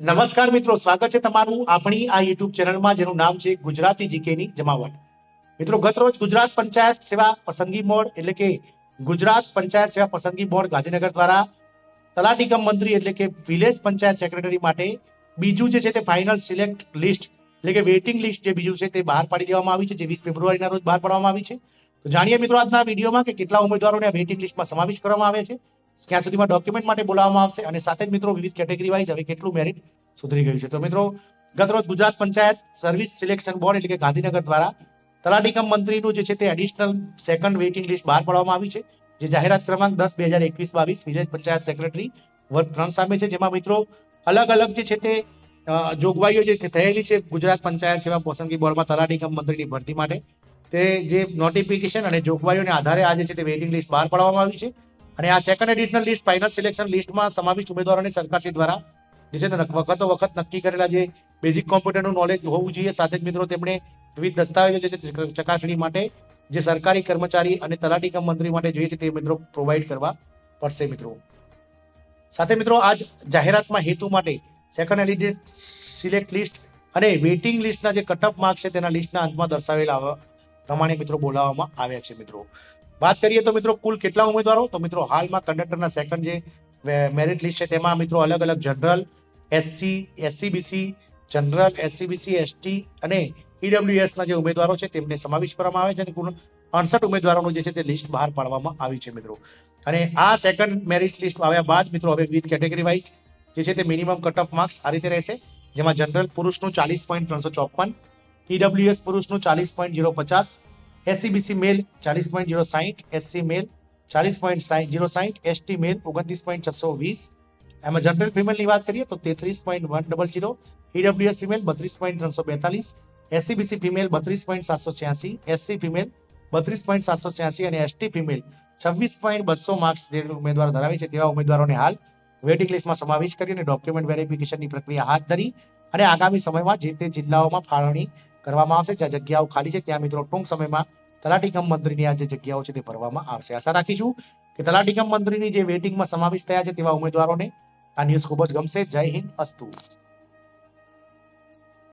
નમસ્કાર મિત્રો, સ્વાગત છે તમારું આપણી આ યુટ્યુબ ચેનલમાં, જેનું નામ છે ગુજરાતી જીકેની જમાવટ. મિત્રો, ગતરોજ ગુજરાત પંચાયત સેવા પસંદગી બોર્ડ, એટલે કે ગુજરાત પંચાયત સેવા પસંદગી બોર્ડ ગાંધીનગર દ્વારા કમ મંત્રી, એટલે કે વિલેજ પંચાયત સેક્રેટરી માટે બીજું જે છે તે ફાઇનલ સિલેક્ટ લિસ્ટ એટલે કે વેઇટિંગ લિસ્ટ જે બીજું છે તે બહાર પાડી દેવામાં આવી છે, જે વીસ ફેબ્રુઆરીના રોજ બહાર પાડવામાં આવી છે. તો જાણીએ મિત્રો, આજના વિડીયોમાં કે કેટલા ઉમેદવારોને આ વેઇટિંગ લિસ્ટમાં સમાવેશ કરવામાં આવે છે. ક્યાં સુધીમાં ડોક્યુમેન્ટ માટે બોલાવવામાં આવશે અને સાથે જ મિત્રો વિવિધ કેટેગરી વાઇઝ હવે કેટલું મેરિટ સુધરી ગયું છે. તો મિત્રો ગતરોજ Gujarat panchayat service selection board એટલે કે ગાંધીનગર દ્વારા તલાટી મંત્રીનું જે છે તે એડિશનલ સેકન્ડ વેઇટિંગ લિસ્ટ બહાર પાડવામાં આવી છે, જે જાહેરાત ક્રમાંક દસ બે હજાર એકવીસ બાવીસ વિલેજ પંચાયત સેક્રેટરી વર્ગ ત્રણ સામે છે, જેમાં મિત્રો અલગ અલગ જે છે તે જોગવાઈઓ જે થયેલી છે ગુજરાત પંચાયત સેવા પસંદગી બોર્ડમાં તલાટી મંત્રીની ભરતી માટે. તે જે નોટિફિકેશન અને જોગવાઈઓને આધારે આજે છે તે વેઇટિંગ લિસ્ટ બહાર પાડવામાં આવી છે. અને આ second additional list final selection લિસ્ટમાં સમાવિષ્ટ ઉમેદવારોને સરકારશ્રી દ્વારા જે છે ને વખતો વખત નક્કી કરેલા જે બેઝિક કોમ્પ્યુટરનું નોલેજ હોવું જોઈએ. સાથે જ મિત્રો તેમણે વિવિધ દસ્તાવેજો જે છે ચકાસણી માટે જે સરકારી કર્મચારી અને તલાટી કમ મંત્રી માટે જોઈએ છે તે મિત્રો પ્રોવાઈડ કરવા પડશે મિત્રો. સાથે મિત્રો આજ જાહેરાતમાં હેતુ માટે સેકન્ડ એડિટેડ સિલેક્ટ લિસ્ટ અને વેઇટિંગ લિસ્ટના જે કટઅપ માર્ક્સ છે તેના લિસ્ટના અંતમાં દર્શાવેલા પ્રમાણે મિત્રો બોલાવવામાં આવ્યા છે મિત્રો. વાત કરીએ તો મિત્રો કુલ કેટલા ઉમેદવારો? તો મિત્રો હાલમાં કંડક્ટરના સેકન્ડ જે મેરિટ લિસ્ટ છે તેમાં મિત્રો અલગ અલગ general SC SEBC general SEBC ST અને ઈડબ્લ્યુએસના જે ઉમેદવારો છે તેમને સમાવેશ કરવામાં આવે છે અને કુલ અડસઠ ઉમેદવારોનું જે છે તે લિસ્ટ બહાર પાડવામાં આવી છે મિત્રો. અને આ સેકન્ડ મેરિટ લિસ્ટ આવ્યા બાદ મિત્રો હવે વિવિધ કેટેગરી વાઇઝ જે છે તે મિનિમમ કટ ઓફ માર્ક્સ આ રીતે રહેશે. જેમાં જનરલ પુરુષનું ચાલીસ પોઈન્ટ ત્રણસો ચોપન ઈડબ્લ્યુએસ પુરુષનું ચાલીસ પોઈન્ટ જીરો પચાસ એસસીબીસી મેલ ચાલીસ પોઈન્ટ જીરો સાહીઠ એસસી મેલ ચાલીસ પોઈન્ટ જીરો સાહીઠ એસટી મેલ ઓગણત્રીસ પોઈન્ટ છસો વીસ. એમાં જનરલ ફિમેલની વાત કરીએ તો તેત્રીસ point one double zero EWS female બત્રીસ પોઈન્ટ ત્રણસો બેતાલીસ એસસીબીસી ફિમેલ બત્રીસ પોઈન્ટ સાતસો છ્યાસી એસસી ફિમેલ બત્રીસ પોઈન્ટ સાતસો છ્યાસી અને એસટી ફિમેલ છવ્વીસ પોઈન્ટ બસો માર્ક્સ જે ઉમેદવાર ધરાવે છે તેવા ઉમેદવારોને હાલ વેટિંગ લિસ્ટમાં સમાવેશ કરીને ડોક્યુમેન્ટ વેરિફિકેશનની પ્રક્રિયા હાથ ધરી અને આગામી સમયમાં જે તે જિલ્લાઓમાં ફાળવણી કરવામાં આવશે. જ્યાં જગ્યાઓ ખાલી છે, ત્યાં મિત્રો ટૂંક સમયમાં તલાટી કમ મંત્રીની આ જે જગ્યાઓ છે, તે ભરવામાં આવશે. આશા રાખીશું કે તલાટી કમ મંત્રીની જે વેટિંગમાં સમાવેશ થયા છે, તેવા ઉમેદવારોને આ ન્યૂઝ ખૂબ જ ગમશે. જય હિન્દ, અસ્તુ.